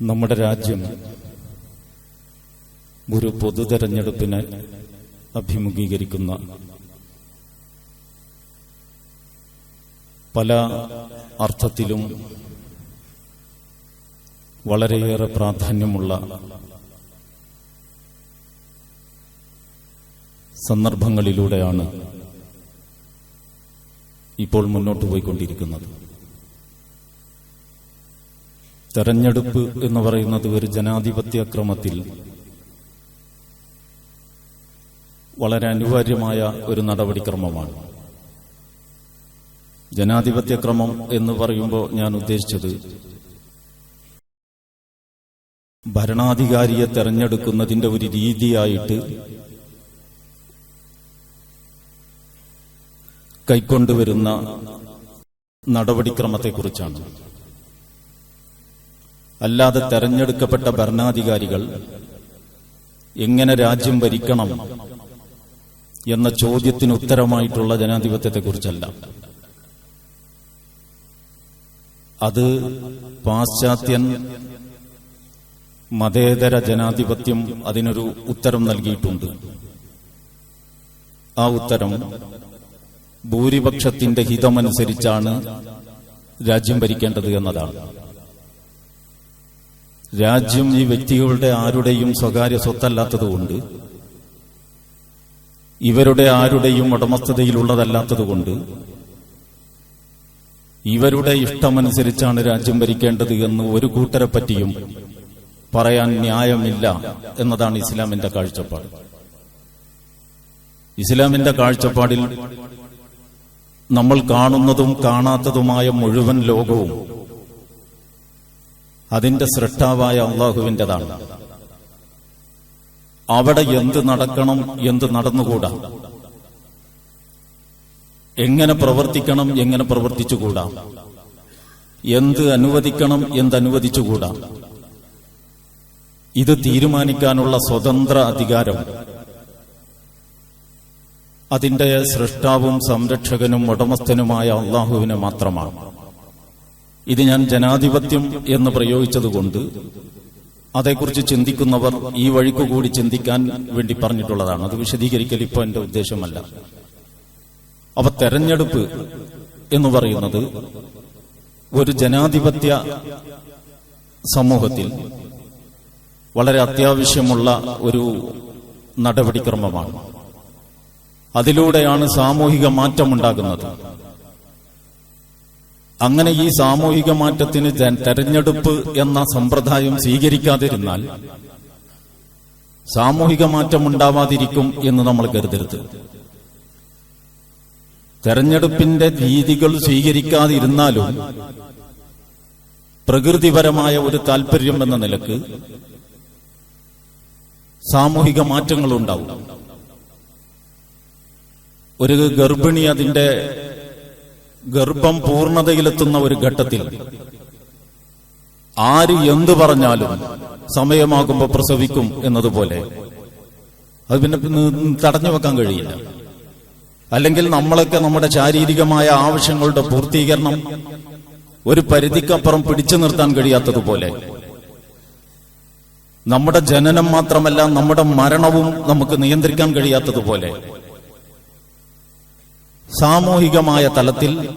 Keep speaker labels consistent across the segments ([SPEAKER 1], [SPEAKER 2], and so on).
[SPEAKER 1] നമ്മുടെ രാജ്യം ഒരു പൊതു തെരഞ്ഞെടുപ്പിനെ അഭിമുഖീകരിക്കുന്ന പല അർത്ഥത്തിലും വളരെയേറെ പ്രാധാന്യമുള്ള സന്ദർഭങ്ങളിലൂടെയാണ് ഇപ്പോൾ മുന്നോട്ട് പോയിക്കൊണ്ടിരിക്കുന്നത്. തെരഞ്ഞെടുപ്പ് എന്ന് പറയുന്നത് ഒരു ജനാധിപത്യ ക്രമത്തിൽ വളരെ അനിവാര്യമായ ഒരു നടപടിക്രമമാണ്. ജനാധിപത്യ ക്രമം എന്ന് പറയുമ്പോൾ ഞാൻ ഉദ്ദേശിച്ചത് ഭരണാധികാരിയെ തെരഞ്ഞെടുക്കുന്നതിന്റെ ഒരു രീതിയായിട്ട് കൈക്കൊണ്ടുവരുന്ന നടപടിക്രമത്തെക്കുറിച്ചാണ്. അല്ലാതെ തെരഞ്ഞെടുക്കപ്പെട്ട ഭരണാധികാരികൾ എങ്ങനെ രാജ്യം ഭരിക്കണം എന്ന ചോദ്യത്തിന് ഉത്തരമായിട്ടുള്ള ജനാധിപത്യത്തെക്കുറിച്ചല്ല. അത് പാശ്ചാത്യൻ മതേതര ജനാധിപത്യം അതിനൊരു ഉത്തരം നൽകിയിട്ടുണ്ട്. ആ ഉത്തരം ഭൂരിപക്ഷത്തിന്റെ ഹിതമനുസരിച്ചാണ് രാജ്യം ഭരിക്കേണ്ടത് എന്നതാണ്. രാജ്യം ഈ വ്യക്തികളുടെ ആരുടെയും സ്വകാര്യ സ്വത്തല്ലാത്തതുകൊണ്ട് ഇവരുടെ ആരുടെയും ഉടമസ്ഥതയിലുള്ളതല്ലാത്തതുകൊണ്ട് ഇവരുടെ ഇഷ്ടമനുസരിച്ചാണ് രാജ്യം ഭരിക്കേണ്ടത് എന്ന് ഒരു കൂട്ടരെ പറ്റിയും പറയാൻ ന്യായമില്ല എന്നതാണ് ഇസ്ലാമിന്റെ കാഴ്ചപ്പാട്. ഇസ്ലാമിന്റെ കാഴ്ചപ്പാടിൽ നമ്മൾ കാണുന്നതും കാണാത്തതുമായ മുഴുവൻ ലോകവും അതിന്റെ സൃഷ്ടാവായ അള്ളാഹുവിന്റെതാണ് അവിടെ എന്ത് നടക്കണം എന്ത് നടന്നുകൂടാ? എങ്ങനെ പ്രവർത്തിക്കണം എങ്ങനെ പ്രവർത്തിച്ചുകൂടാ? എന്ത് അനുവദിക്കണം എന്ത് അനുവദിച്ചുകൂടാ? ഇത് തീരുമാനിക്കാനുള്ള സ്വതന്ത്ര അധികാരം. അതിന്റെ സൃഷ്ടാവും സംരക്ഷകനും ഉടമസ്ഥനുമായ അള്ളാഹുവിന് മാത്രമാണ്. ഇത് ഞാൻ ജനാധിപത്യം എന്ന് പ്രയോഗിച്ചതുകൊണ്ട് അതേക്കുറിച്ച് ചിന്തിക്കുന്നവർ ഈ വഴിക്കു കൂടി ചിന്തിക്കാൻ വേണ്ടി പറഞ്ഞിട്ടുള്ളതാണ്. അത് വിശദീകരിക്കൽ ഇപ്പോൾ എന്റെ ഉദ്ദേശമല്ല. അപ്പൊ തെരഞ്ഞെടുപ്പ് എന്ന് പറയുന്നത് ഒരു ജനാധിപത്യ സമൂഹത്തിൽ വളരെ അത്യാവശ്യമുള്ള ഒരു നടപടിക്രമമാണ്. അതിലൂടെയാണ് സാമൂഹിക മാറ്റമുണ്ടാകുന്നത്. അങ്ങനെ ഈ സാമൂഹിക മാറ്റത്തിന് തെരഞ്ഞെടുപ്പ് എന്ന സമ്പ്രദായം സ്വീകരിക്കാതിരുന്നാൽ സാമൂഹിക മാറ്റം ഉണ്ടാവാതിരിക്കും എന്ന് നമ്മൾ കരുതരുത്. തെരഞ്ഞെടുപ്പിന്റെ രീതികൾ സ്വീകരിക്കാതിരുന്നാലും പ്രകൃതിപരമായ ഒരു താല്പര്യം എന്ന നിലയ്ക്ക് സാമൂഹിക മാറ്റങ്ങൾ ഉണ്ടാവും ഒരു ഗർഭിണി അതിന്റെ ഗർഭം പൂർണതയിലെത്തുന്ന ഒരു ഘട്ടത്തിൽ ആര് എന്തു പറഞ്ഞാലും സമയമാകുമ്പോൾ പ്രസവിക്കും എന്നതുപോലെ അത് പിന്നെ തടഞ്ഞു വെക്കാൻ കഴിയില്ല. അല്ലെങ്കിൽ നമ്മളൊക്കെ നമ്മുടെ ശാരീരികമായ ആവശ്യങ്ങളുടെ പൂർത്തീകരണം ഒരു പരിധിക്കപ്പുറം പിടിച്ചു നിർത്താൻ കഴിയാത്തതുപോലെ നമ്മുടെ ജനനം മാത്രമല്ല നമ്മുടെ മരണവും നമുക്ക് നിയന്ത്രിക്കാൻ കഴിയാത്തതുപോലെ സാമൂഹികമായ തലത്തിൽ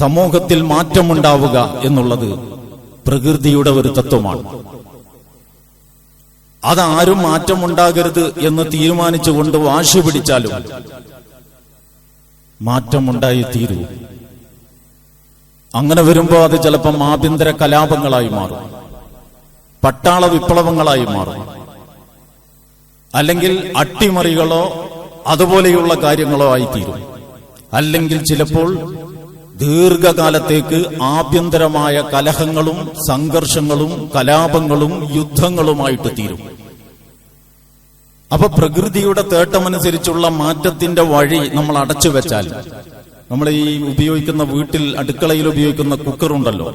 [SPEAKER 1] സമൂഹത്തിൽ മാറ്റമുണ്ടാവുക എന്നുള്ളത് പ്രകൃതിയുടെ ഒരു തത്വമാണ്. അതാരും മാറ്റമുണ്ടാകരുത് എന്ന് തീരുമാനിച്ചുകൊണ്ട് വാശി പിടിച്ചാലും മാറ്റമുണ്ടായി തീരൂ. അങ്ങനെ വരുമ്പോ അത് ചിലപ്പോൾ ആഭ്യന്തര കലാപങ്ങളായി മാറും. പട്ടാള വിപ്ലവങ്ങളായി മാറും. അല്ലെങ്കിൽ അട്ടിമറികളോ അതുപോലെയുള്ള കാര്യങ്ങളോ ആയിത്തീരും അല്ലെങ്കിൽ ചിലപ്പോൾ ദീർഘകാലത്തേക്ക് ആഭ്യന്തരമായ കലഹങ്ങളും സംഘർഷങ്ങളും കലാപങ്ങളും യുദ്ധങ്ങളുമായിട്ട് തീരും. അപ്പൊ പ്രകൃതിയുടെ തേട്ടമനുസരിച്ചുള്ള മാറ്റത്തിന്റെ വഴി നമ്മൾ അടച്ചു വെച്ചാൽ നമ്മൾ ഈ ഉപയോഗിക്കുന്ന വീട്ടിൽ അടുക്കളയിൽ ഉപയോഗിക്കുന്ന കുക്കർ ഉണ്ടല്ലോ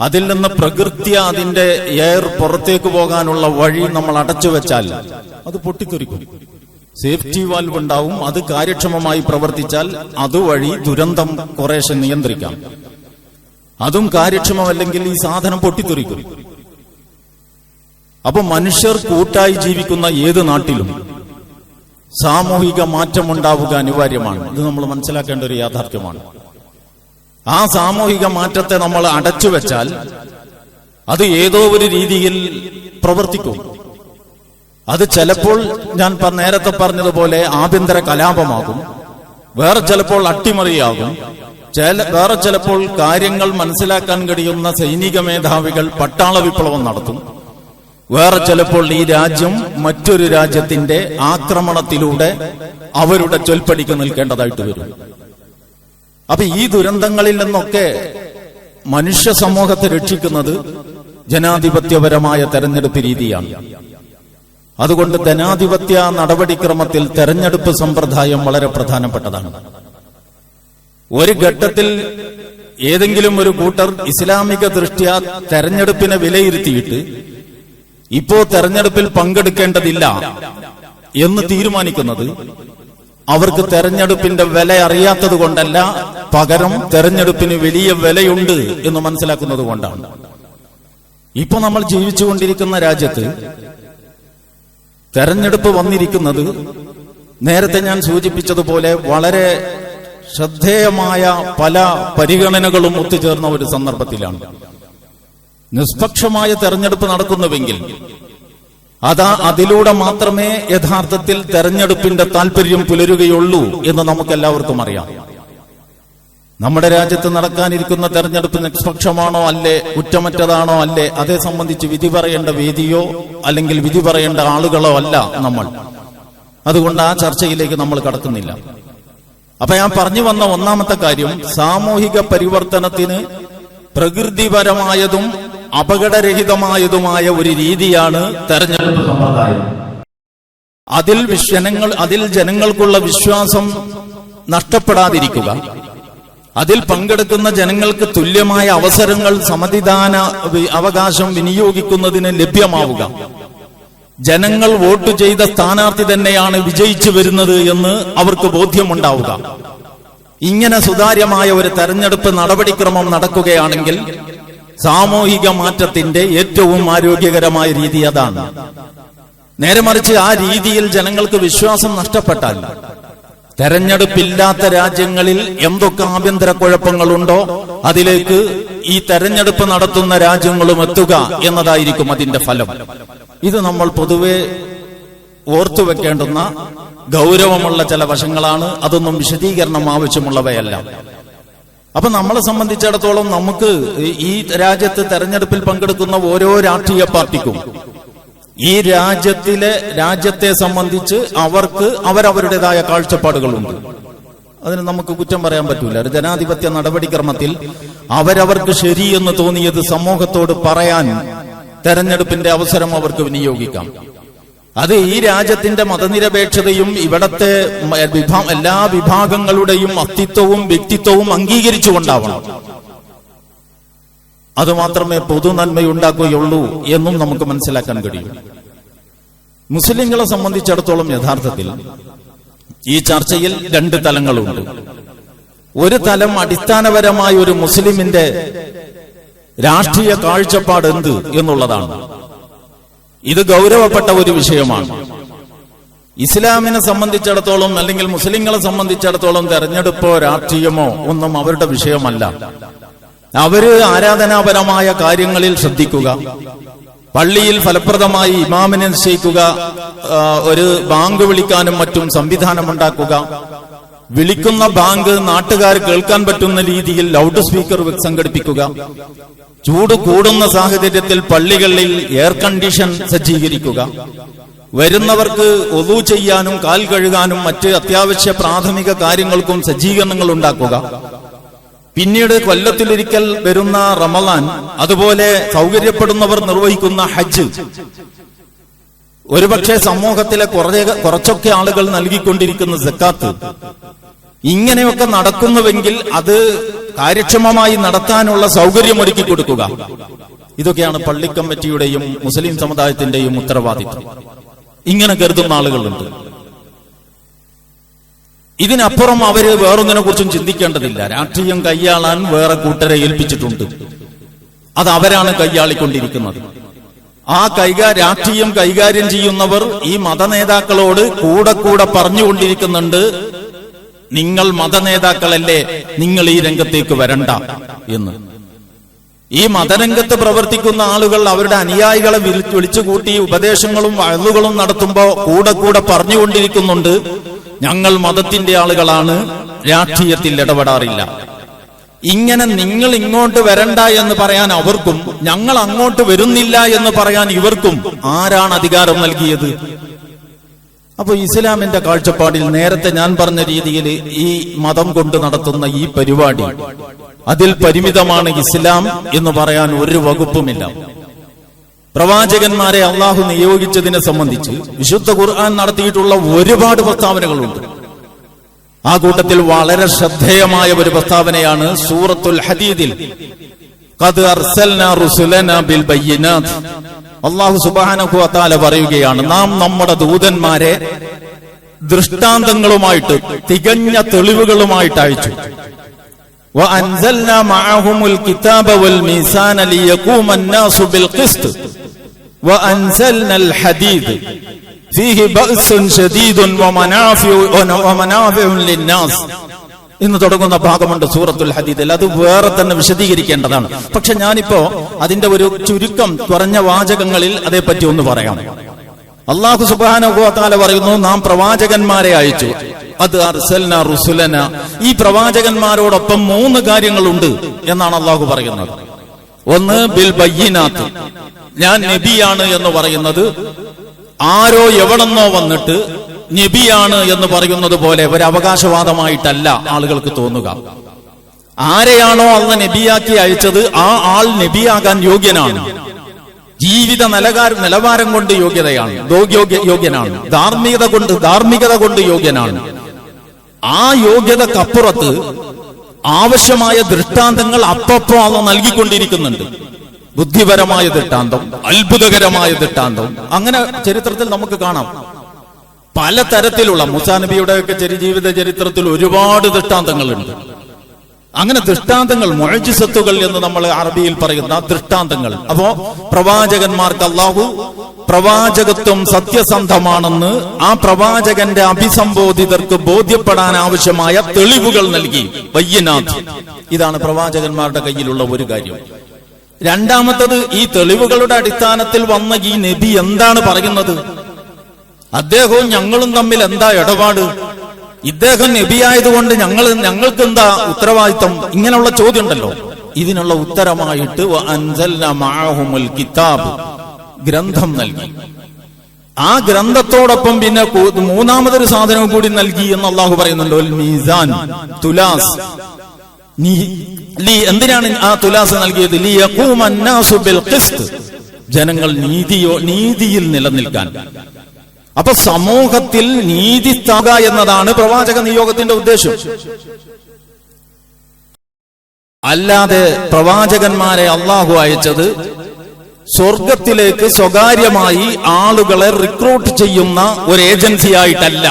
[SPEAKER 1] അതിൽ നിന്ന് പ്രകൃതി അതിന്റെ എയർ പുറത്തേക്ക് പോകാനുള്ള വഴി നമ്മൾ അടച്ചു വെച്ചാൽ അത് പൊട്ടിത്തെറിക്കും. സേഫ്റ്റി വാൽവ് ഉണ്ടാവും. അത് കാര്യക്ഷമമായി പ്രവർത്തിച്ചാൽ അതുവഴി ദുരന്തം കുറേശ്ശെ നിയന്ത്രിക്കാം. അതും കാര്യക്ഷമമല്ലെങ്കിൽ ഈ സാധനം പൊട്ടിത്തെറിക്കും. അപ്പൊ മനുഷ്യർ കൂട്ടായി ജീവിക്കുന്ന ഏത് നാട്ടിലും സാമൂഹിക മാറ്റം ഉണ്ടാവുക അനിവാര്യമാണ്. ഇത് നമ്മൾ മനസ്സിലാക്കേണ്ട ഒരു യാഥാർത്ഥ്യമാണ്. ആ സാമൂഹിക മാറ്റത്തെ നമ്മൾ അടച്ചു വെച്ചാൽ അത് ഏതോ ഒരു രീതിയിൽ പ്രവർത്തിക്കും. അത് ചിലപ്പോൾ ഞാൻ നേരത്തെ പറഞ്ഞതുപോലെ ആഭ്യന്തര കലാപമാകും. വേറെ ചിലപ്പോൾ അട്ടിമറിയാകും. ചില വേറെ ചിലപ്പോൾ കാര്യങ്ങൾ മനസ്സിലാക്കാൻ കഴിയുന്ന സൈനിക മേധാവികൾ പട്ടാള വിപ്ലവം നടത്തും. വേറെ ചിലപ്പോൾ ഈ രാജ്യം മറ്റൊരു രാജ്യത്തിന്റെ ആക്രമണത്തിലൂടെ അവരുടെ ചൊൽപ്പടിക്ക് നിൽക്കേണ്ടതായിട്ട് വരും. അപ്പൊ ഈ ദുരന്തങ്ങളിൽ നിന്നൊക്കെ മനുഷ്യ സമൂഹത്തെ രക്ഷിക്കുന്നത് ജനാധിപത്യപരമായ തെരഞ്ഞെടുപ്പ് രീതിയാണ്. അതുകൊണ്ട് ധനാധിപത്യ നടപടിക്രമത്തിൽ തെരഞ്ഞെടുപ്പ് സമ്പ്രദായം വളരെ പ്രധാനപ്പെട്ടതാണ്. ഒരു ഘട്ടത്തിൽ ഏതെങ്കിലും ഒരു കൂട്ടർ ഇസ്ലാമിക ദൃഷ്ട്യാ തെരഞ്ഞെടുപ്പിനെ വിലയിരുത്തിയിട്ട് ഇപ്പോ തെരഞ്ഞെടുപ്പിൽ പങ്കെടുക്കേണ്ടതില്ല എന്ന് തീരുമാനിക്കുന്നത് അവർക്ക് തെരഞ്ഞെടുപ്പിന്റെ വില അറിയാത്തത് കൊണ്ടല്ല പകരം തെരഞ്ഞെടുപ്പിന് വലിയ വിലയുണ്ട് എന്ന് മനസ്സിലാക്കുന്നത് കൊണ്ടാണ്. ഇപ്പൊ നമ്മൾ ജീവിച്ചുകൊണ്ടിരിക്കുന്ന രാജ്യത്ത് തെരഞ്ഞെടുപ്പ് വന്നിരിക്കുന്നത് നേരത്തെ ഞാൻ സൂചിപ്പിച്ചതുപോലെ വളരെ ശ്രദ്ധേയമായ പല പരിഗണനകളും ഒത്തുചേർന്ന ഒരു സന്ദർഭത്തിലാണ്. നിഷ്പക്ഷമായ തെരഞ്ഞെടുപ്പ് നടക്കുന്നുവെങ്കിൽ അതാ അതിലൂടെ മാത്രമേ യഥാർത്ഥത്തിൽ തെരഞ്ഞെടുപ്പിന്റെ താല്പര്യം പുലരുകയുള്ളൂ എന്ന് നമുക്കെല്ലാവർക്കും അറിയാം. നമ്മുടെ രാജ്യത്ത് നടക്കാനിരിക്കുന്ന തെരഞ്ഞെടുപ്പ് നിഷ്പക്ഷമാണോ അല്ലേ കുറ്റമറ്റതാണോ അല്ലേ അതേ സംബന്ധിച്ച് വിധി പറയേണ്ട വേദിയോ അല്ലെങ്കിൽ വിധി പറയേണ്ട ആളുകളോ അല്ല നമ്മൾ. അതുകൊണ്ട് ആ ചർച്ചയിലേക്ക് നമ്മൾ കടക്കുന്നില്ല. അപ്പൊ ഞാൻ പറഞ്ഞു വന്ന ഒന്നാമത്തെ കാര്യം സാമൂഹിക പരിവർത്തനത്തിന് പ്രകൃതിപരമായതും അപകടരഹിതമായതുമായ ഒരു രീതിയാണ് തെരഞ്ഞെടുപ്പ് സമ്പ്രദായം. അതിൽ വിശ്വനങ്ങൾ അതിൽ ജനങ്ങൾക്കുള്ള വിശ്വാസം നഷ്ടപ്പെടാതിരിക്കുക. അതിൽ പങ്കെടുക്കുന്ന ജനങ്ങൾക്ക് തുല്യമായ അവസരങ്ങൾ സമതിദാന അവകാശം വിനിയോഗിക്കുന്നതിന് ലഭ്യമാവുക. ജനങ്ങൾ വോട്ട് ചെയ്ത സ്ഥാനാർത്ഥി തന്നെയാണ് വിജയിച്ചു വരുന്നത് എന്ന് അവർക്ക് ബോധ്യമുണ്ടാവുക. ഇങ്ങനെ സുതാര്യമായ ഒരു തെരഞ്ഞെടുപ്പ് നടപടിക്രമം നടക്കുകയാണെങ്കിൽ സാമൂഹിക മാറ്റത്തിന്റെ ഏറ്റവും ആരോഗ്യകരമായ രീതി അതാണ്. നേരെ മറിച്ച് ആ രീതിയിൽ ജനങ്ങൾക്ക് വിശ്വാസം നഷ്ടപ്പെട്ടാൽ തെരഞ്ഞെടുപ്പില്ലാത്ത രാജ്യങ്ങളിൽ എന്തൊക്കെ ആഭ്യന്തര കുഴപ്പങ്ങളുണ്ടോ അതിലേക്ക് ഈ തെരഞ്ഞെടുപ്പ് നടത്തുന്ന രാജ്യങ്ങളും എത്തുക എന്നതായിരിക്കും അതിന്റെ ഫലം. ഇത് നമ്മൾ പൊതുവെ ഓർത്തു വെക്കേണ്ടുന്ന ഗൗരവമുള്ള ചില വശങ്ങളാണ്. അതൊന്നും വിശദീകരണം ആവശ്യമുള്ളവയല്ല. അപ്പൊ നമ്മളെ സംബന്ധിച്ചിടത്തോളം നമുക്ക് ഈ- രാജ്യത്ത് തെരഞ്ഞെടുപ്പിൽ പങ്കെടുക്കുന്ന ഓരോ രാഷ്ട്രീയ പാർട്ടിക്കും ഈ രാജ്യത്തിലെ രാജ്യത്തെ സംബന്ധിച്ച് അവർക്ക് അവരവരുടേതായ കാഴ്ചപ്പാടുകളുണ്ട്. അതിന് നമുക്ക് കുറ്റം പറയാൻ പറ്റൂല. ഒരു ജനാധിപത്യ നടപടിക്രമത്തിൽ അവരവർക്ക് ശരിയെന്ന് തോന്നിയത് സമൂഹത്തോട് പറയാൻ തെരഞ്ഞെടുപ്പിന്റെ അവസരം അവർക്ക് വിനിയോഗിക്കാം. അത് ഈ രാജ്യത്തിന്റെ മതനിരപേക്ഷതയും ഇവിടത്തെ എല്ലാ വിഭാഗങ്ങളുടെയും അസ്തിത്വവും വ്യക്തിത്വവും അംഗീകരിച്ചുകൊണ്ടാവണം. അത് മാത്രമേ പൊതു നന്മയുണ്ടാക്കുകയുള്ളൂ എന്നും നമുക്ക് മനസ്സിലാക്കാൻ കഴിയും. മുസ്ലിങ്ങളെ സംബന്ധിച്ചിടത്തോളം യഥാർത്ഥത്തിൽ ഈ ചർച്ചയിൽ രണ്ട് തലങ്ങളുണ്ട്. ഒരു തലം അടിസ്ഥാനപരമായ ഒരു മുസ്ലിമിന്റെ രാഷ്ട്രീയ കാഴ്ചപ്പാട് എന്ത് എന്നുള്ളതാണ്. ഇത് ഗൗരവപ്പെട്ട ഒരു വിഷയമാണ്. ഇസ്ലാമിനെ സംബന്ധിച്ചിടത്തോളം അല്ലെങ്കിൽ മുസ്ലിങ്ങളെ സംബന്ധിച്ചിടത്തോളം തെരഞ്ഞെടുപ്പോ രാഷ്ട്രീയമോ ഒന്നും അവരുടെ വിഷയമല്ല. അവർ ആരാധനാപരമായ കാര്യങ്ങളിൽ ശ്രദ്ധിക്കുക. പള്ളിയിൽ ഫലപ്രദമായി ഇമാമിനെ നിശ്ചയിക്കുക. ഒരു ബാങ്ക് വിളിക്കാനും മറ്റും സംവിധാനമുണ്ടാക്കുക. വിളിക്കുന്ന ബാങ്ക് നാട്ടുകാർ കേൾക്കാൻ പറ്റുന്ന രീതിയിൽ ലൗഡ് സ്പീക്കർ സംഘടിപ്പിക്കുക. ചൂട് കൂടുന്ന സാഹചര്യത്തിൽ പള്ളികളിൽ എയർ കണ്ടീഷൻ സജ്ജീകരിക്കുക. വരുന്നവർക്ക് ഒതു ചെയ്യാനും കാൽ കഴുകാനും മറ്റ് അത്യാവശ്യ പ്രാഥമിക കാര്യങ്ങൾക്കും സജ്ജീകരണങ്ങൾ ഉണ്ടാക്കുക. പിന്നീട് കൊല്ലത്തിലൊരിക്കൽ വരുന്ന റമലാൻ അതുപോലെ സൗകര്യപ്പെടുന്നവർ നിർവഹിക്കുന്ന ഹജ്ജ്. ഒരുപക്ഷെ സമൂഹത്തിലെ കുറേ കുറച്ചൊക്കെ ആളുകൾ നൽകിക്കൊണ്ടിരിക്കുന്ന സക്കാത്ത്. ഇങ്ങനെയൊക്കെ നടക്കുന്നുവെങ്കിൽ അത് കാര്യക്ഷമമായി നടത്താനുള്ള സൗകര്യം ഒരുക്കി കൊടുക്കുക. ഇതൊക്കെയാണ് പള്ളി കമ്മിറ്റിയുടെയും മുസ്ലിം സമുദായത്തിന്റെയും ഉത്തരവാദിത്വം. ഇങ്ങനെ കരുതുന്ന ആളുകളുണ്ട്. ഇതിനപ്പുറം അവർ വേറൊന്നിനെ കുറിച്ചും ചിന്തിക്കേണ്ടതില്ല. രാഷ്ട്രീയം കൈയാളാൻ വേറെ കൂട്ടരെ ഏൽപ്പിച്ചിട്ടുണ്ട്. അത് അവരാണ് കൈയാളിക്കൊണ്ടിരിക്കുന്നത്. ആ കൈകാ രാഷ്ട്രീയം കൈകാര്യം ചെയ്യുന്നവർ ഈ മതനേതാക്കളോട് കൂടെ കൂടെ പറഞ്ഞുകൊണ്ടിരിക്കുന്നുണ്ട്. നിങ്ങൾ മതനേതാക്കളല്ലേ? നിങ്ങൾ ഈ രംഗത്തേക്ക് വരണ്ട എന്ന്. ഈ മതരംഗത്ത് പ്രവർത്തിക്കുന്ന ആളുകൾ അവരുടെ അനുയായികളെ വിളിച്ചു കൂട്ടി ഉപദേശങ്ങളും വഴുതുകളും നടത്തുമ്പോ കൂടെ കൂടെ പറഞ്ഞുകൊണ്ടിരിക്കുന്നുണ്ട്. ഞങ്ങൾ മതത്തിന്റെ ആളുകളാണ്. രാഷ്ട്രീയത്തിൽ ഇടപെടാറില്ല. ഇങ്ങനെ നിങ്ങൾ ഇങ്ങോട്ട് വരണ്ട എന്ന് പറയാൻ അവർക്കും ഞങ്ങൾ അങ്ങോട്ട് വരുന്നില്ല എന്ന് പറയാൻ ഇവർക്കും ആരാണ് അധികാരം നൽകിയത്? അപ്പൊ ഇസ്ലാമിന്റെ കാഴ്ചപ്പാടിൽ നേരത്തെ ഞാൻ പറഞ്ഞ രീതിയിൽ ഈ മതം കൊണ്ട് നടത്തുന്ന ഈ പരിപാടി അതിൽ പരിമിതമാണ് ഇസ്ലാം എന്ന് പറയാൻ ഒരു വകുപ്പുമില്ല. പ്രവാചകന്മാരെ അള്ളാഹു നിയോഗിച്ചതിനെ സംബന്ധിച്ച് വിശുദ്ധ ഖുർആൻ നടത്തിയിട്ടുള്ള ഒരുപാട് പ്രസ്താവനകളുണ്ട് ആ കൂട്ടത്തിൽ വളരെ ശ്രദ്ധേയമായ ഒരു പ്രസ്താവനയാണ് സൂറത്തുൽ ഹദീദിൽ ഖദ് അർസൽനാ റുസുലനാ ബിൽ ബയ്യിനാത്ത് അല്ലാഹു സുബ്ഹാനഹു വതആല പറയുകയാണ് നാം നമ്മുടെ ദൂതന്മാരെ ദൃഷ്ടാന്തങ്ങളുമായിട്ട് തികഞ്ഞ തെളിവുകളുമായിട്ട് അയച്ചു وأنزلنا معهم الكتاب والميزان ليقوم الناس بالقسط وأنزلنا الحديد فيه بأس شديد ومنافع ومنافع للناس ഇന്ന് തുടങ്ങുന്ന ഭാഗമുണ്ട് സൂറത്തുൽ ഹദീദിൽ അത് വേറെ തന്നെ വിശദീകരിക്കേണ്ടതാണ് പക്ഷെ ഞാനിപ്പോ അതിന്റെ ഒരു ചുരുക്കം കുറഞ്ഞ വാചകങ്ങളിൽ അതേപ്പറ്റി ഒന്ന് പറയാം അള്ളാഹു സുബാനുഭവത്താല പറയുന്നു നാം പ്രവാചകന്മാരെ അയച്ചു അത് അർസൽന റുസുലന ഈ പ്രവാചകന്മാരോടൊപ്പം മൂന്ന് കാര്യങ്ങളുണ്ട് എന്നാണ് അള്ളാഹു പറയുന്നത് ഒന്ന് ബിൽ ബയ്യനാത്ത്. ഞാൻ നബിയാണ് എന്ന് പറയുന്നത്. ആരോ എവിടെന്നോ വന്നിട്ട് നബിയാണ് എന്ന് പറയുന്നത് പോലെ ഒരു അവകാശവാദമായിട്ടല്ല ആളുകൾക്ക് തോന്നുക. ആരെയാണോ അള്ള നബിയാക്കി അയച്ചത് ആ ആൾ നബിയാകാൻ യോഗ്യനാണ്. ജീവിത നിലകാര നിലവാരം കൊണ്ട് യോഗ്യതയാണ്. യോഗ്യനാണ്. ധാർമ്മികത കൊണ്ട് ധാർമ്മികത കൊണ്ട് യോഗ്യനാണ്. ആ യോഗ്യതക്കപ്പുറത്ത് ആവശ്യമായ ദൃഷ്ടാന്തങ്ങൾ അപ്പപ്പോ അവ നൽകിക്കൊണ്ടിരിക്കുന്നുണ്ട്. ബുദ്ധിപരമായ ദൃഷ്ടാന്തം അത്ഭുതകരമായ ദൃഷ്ടാന്തം അങ്ങനെ ചരിത്രത്തിൽ നമുക്ക് കാണാം. പല തരത്തിലുള്ള മുസാനബിയുടെ ഒക്കെ ചെറിയ ജീവിത ചരിത്രത്തിൽ ഒരുപാട് ദൃഷ്ടാന്തങ്ങളുണ്ട്. അങ്ങനെ ദൃഷ്ടാന്തങ്ങൾ മൊഴജിസത്തുകൾ എന്ന് നമ്മൾ അറബിയിൽ പറയുന്ന ദൃഷ്ടാന്തങ്ങൾ. അപ്പോ പ്രവാചകന്മാർക്ക് അള്ളാഹു പ്രവാചകത്വം സത്യസന്ധമാണെന്ന് ആ പ്രവാചകന്റെ അഭിസംബോധിതർക്ക് ബോധ്യപ്പെടാൻ ആവശ്യമായ തെളിവുകൾ നൽകി. വയ്യനാഥ്. ഇതാണ് പ്രവാചകന്മാരുടെ കയ്യിലുള്ള ഒരു കാര്യം. രണ്ടാമത്തത് ഈ തെളിവുകളുടെ അടിസ്ഥാനത്തിൽ വന്ന ഈ നബി എന്താണ് പറയുന്നത്? അദ്ദേഹവും ഞങ്ങളും തമ്മിൽ എന്താ ഇടപാട്? ഇദ്ദേഹം നബിയായതുകൊണ്ട് ഞങ്ങൾ ഞങ്ങൾക്ക് എന്താ ഉത്തരവാദിത്തം ഇങ്ങനെയുള്ള ചോദ്യം ഉണ്ടല്ലോ ഇതിനുള്ള ഉത്തരമായിട്ട് കിതാബ് ഗ്രന്ഥം നൽകി. ആ ഗ്രന്ഥത്തോടൊപ്പം പിന്നെ മൂന്നാമതൊരു സാധനവും കൂടി നൽകി എന്ന് അള്ളാഹു പറയുന്നുണ്ടോ. മീസാൻ തുലാസ്. നീ- എന്തിനാണ് ആ തുലാസ് നൽകിയത്? ജനങ്ങൾ നീതിയോ നീതിയിൽ നിലനിൽക്കാൻ. അപ്പൊ സമൂഹത്തിൽ നീതി സ്ഥാപക എന്നതാണ് പ്രവാചക നിയോഗത്തിന്റെ ഉദ്ദേശം. അല്ലാതെ പ്രവാചകന്മാരെ അള്ളാഹു അയച്ചത് സ്വർഗത്തിലേക്ക് സ്വകാര്യമായി ആളുകളെ റിക്രൂട്ട് ചെയ്യുന്ന ഒരു ഏജൻസി ആയിട്ടല്ല